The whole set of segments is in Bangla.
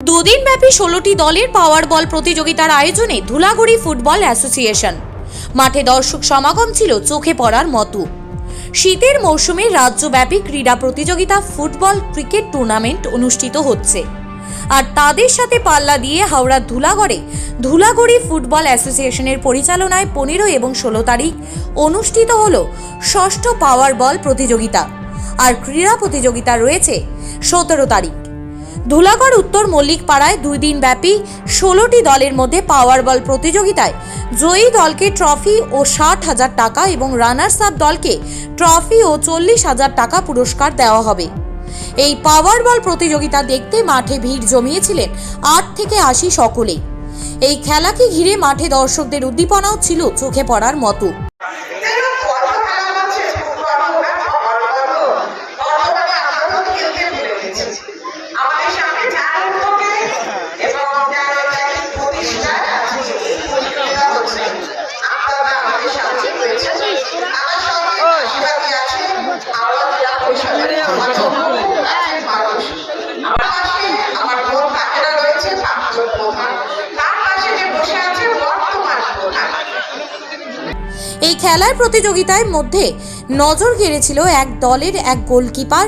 দুদিন ব্যাপী ষোলোটি দলের পাওয়ার বল প্রতিযোগিতার আয়োজনে ধুলাগুড়ি ফুটবল অ্যাসোসিয়েশন। মাঠে দর্শক সমাগম ছিল চোখে পড়ার মতো। শীতের মৌসুমে রাজ্যব্যাপী ক্রীড়া প্রতিযোগিতা ফুটবল ক্রিকেট টুর্নামেন্ট অনুষ্ঠিত হচ্ছে। আর তাদের সাথে পাল্লা দিয়ে হাওড়ার ধুলাগড়ে ধুলাগড়ি ফুটবল অ্যাসোসিয়েশনের পরিচালনায় পনেরো এবং ষোলো তারিখ অনুষ্ঠিত হল ষষ্ঠ পাওয়ার বল প্রতিযোগিতা। আর ক্রীড়া প্রতিযোগিতা রয়েছে সতেরো তারিখ। ধুলাগড় উত্তর মল্লিক পাড়ায় দুই দিন ব্যাপী ষোলোটি দলের মধ্যে পাওয়ার বল প্রতিযোগিতায় জয়ী দলকে ট্রফি ও ষাট হাজার টাকা এবং রানার্স আপ দলকে ট্রফি ও চল্লিশ হাজার টাকা পুরস্কার দেওয়া হবে। এই পাওয়ার বল প্রতিযোগিতা দেখতে মাঠে ভিড় জমিয়েছিলেন আট থেকে আশি সকলেই। এই খেলাকে ঘিরে মাঠে দর্শকদের উদ্দীপনাও ছিল চোখে পড়ার মতো। খেলার প্রতিযোগিতার মধ্যে নজর কেড়েছিল এক দলের এক গোলকিপার,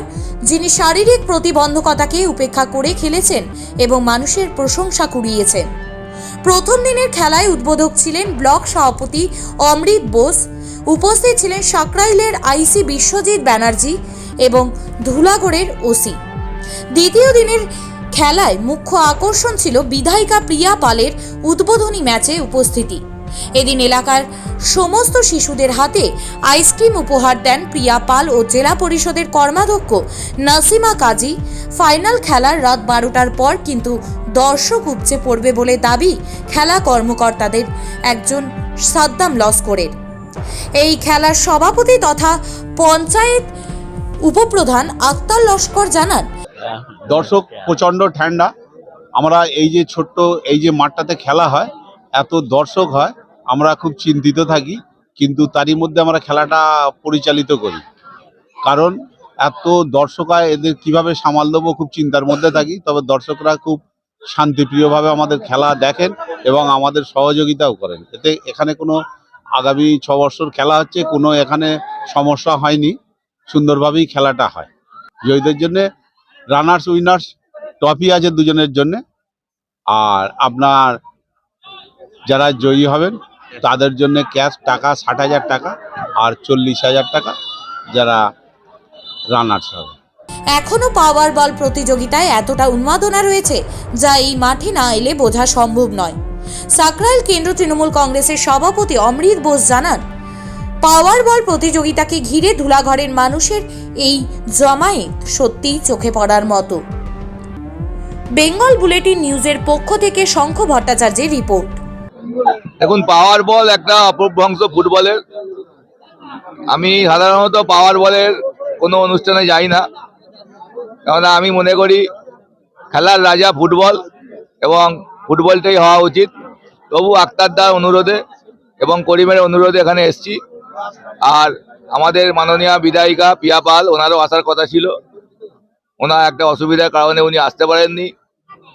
যিনি শারীরিক প্রতিবন্ধকতাকে উপেক্ষা করে খেলেছেন এবং মানুষের প্রশংসা কুড়িয়েছেন। প্রথম দিনের খেলায় উদ্বোধক ছিলেন ব্লক সভাপতি অমৃত বোস, উপস্থিত ছিলেন সাকরাইলের আইসি বিশ্বজিৎ ব্যানার্জি এবং ধুলাগড়ের ওসি। দ্বিতীয় দিনের খেলায় মুখ্য আকর্ষণ ছিল বিধায়িকা প্রিয়া পালের উদ্বোধনী ম্যাচে উপস্থিতি। এদিন এলাকার সমস্ত শিশুদের হাতে আইসক্রিম উপহার দেন প্রিয়া পাল ও জেলা পরিষদের কর্মাধ্যক্ষ নাসিমা কাজী। ফাইনাল খেলার রাত বারোটার পর কিন্তু দর্শক উপচে পড়বে বলে দাবি খেলা কর্মকর্তাদের, একজন সাদ্দাম লস্করের। এই খেলার সভাপতি তথা পঞ্চায়েত উপপ্রধান আক্তার লস্কর জানান, দর্শক প্রচণ্ড ঠান্ডা। আমরা এই যে ছোট্ট, এই যে মাঠটাতে খেলা হয়, এত দর্শক হয় আমরা খুব চিন্তিত থাকি, কিন্তু তারই মধ্যে আমরা খেলাটা পরিচালিত করি। কারণ এত দর্শকরা এদের কীভাবে সামাল দেবো খুব চিন্তার মধ্যে থাকি, তবে দর্শকরা খুব শান্তিপ্রিয়ভাবে আমাদের খেলা দেখেন এবং আমাদের সহযোগিতাও করেন। এতে এখানে কোনো আগামী ছ বছর খেলা হচ্ছে, কোনো এখানে সমস্যা হয়নি, সুন্দরভাবেই খেলাটা হয়। জয়ীদের জন্যে রানার্স, উইনার্স, ট্রফি আছে দুজনের জন্য। আর আপনার যারা জয়ী হবেন তাদের জন্য ক্যাশ টাকা ষাট হাজার টাকা আর চল্লিশ হাজার টাকা যারা রানার্স হবে। এখনও পাওয়ার বল প্রতিযোগিতায় এতটা উন্মাদনা রয়েছে যা এই মাঠে না এলে বোঝা সম্ভব নয়। সাকরাইল কেন্দ্র তৃণমূল কংগ্রেসের সভাপতি অমৃত বোস জানান, পাওয়ার বল প্রতিযোগিতাকে ঘিরে ধুলাঘরের মানুষের এই জমায়েত সত্যিই চোখে পড়ার মতো। বেঙ্গল বুলেটিন নিউজের পক্ষ থেকে শঙ্খ ভট্টাচার্যের রিপোর্ট। এখন পাওয়ার বল একটা অপভ্রংশ ফুটবলের। আমি সাধারণত পাওয়ার বলের কোনো অনুষ্ঠানে যাই না। কেননা আমি মনে করি, খেলার রাজা ফুটবল এবং ফুটবলটাই হওয়া উচিত। তবু আক্তারদার অনুরোধে এবং করিমের অনুরোধে এখানে এসছি। আর আমাদের মাননীয় বিধায়িকা পিয়া পাল, ওনারও আসার কথা ছিল। ওনার একটা অসুবিধার কারণে উনি আসতে পারেননি।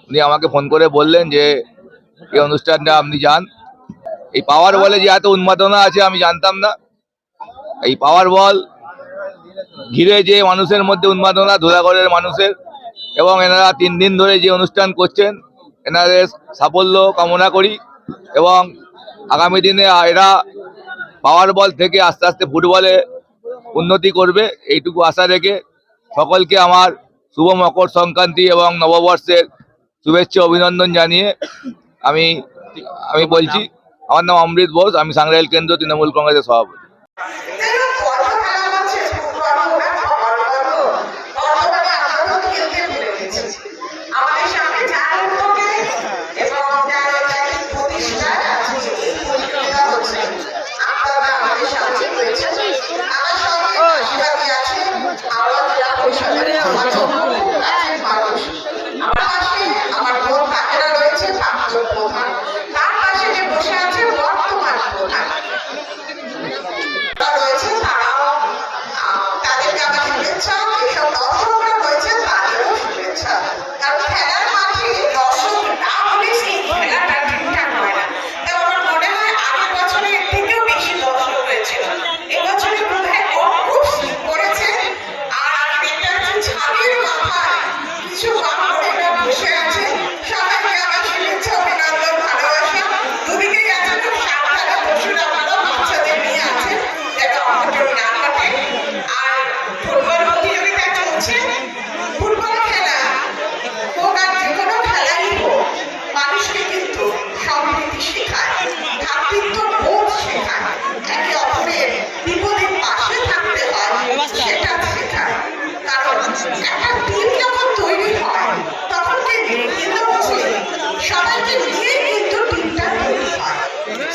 উনি আমাকে ফোন করে বললেন যে এই অনুষ্ঠানটা আপনি যান। এই পাওয়ার বলে যে এত উন্মাদনা আছে, আমি জানতাম না। এই পাওয়ার বল ঘিরে যে মানুষের মধ্যে উন্মাদনা ধুলাগড়ের মানুষের, এবং এনারা তিন দিন ধরে যে অনুষ্ঠান করছেন, এনাদের সাফল্য কামনা করি, এবং আগামী দিনে এরা পাওয়ার বল থেকে আস্তে আস্তে ফুটবলে উন্নতি করবে, এইটুকু আশা রেখে সকলকে আমার শুভ মকর সংক্রান্তি এবং নববর্ষের শুভেচ্ছা, অভিনন্দন জানিয়ে আমি আমি বলছি আমার নাম অমৃত বোস আমি সাংরাইল কেন্দ্র তৃণমূল কংগ্রেসের সভাপতি।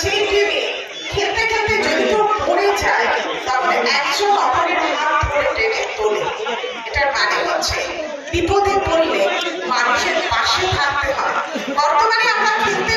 সেই টিমে খেলতে খেলতে যদি কেউ পড়ে যায়, তাহলে একজন অপরের হাত ধরে টেনে তোলে। এটার মানে হচ্ছে বিপদে পড়লে মানুষের পাশে থাকতে হয়। বর্তমানে আমরা খেলতে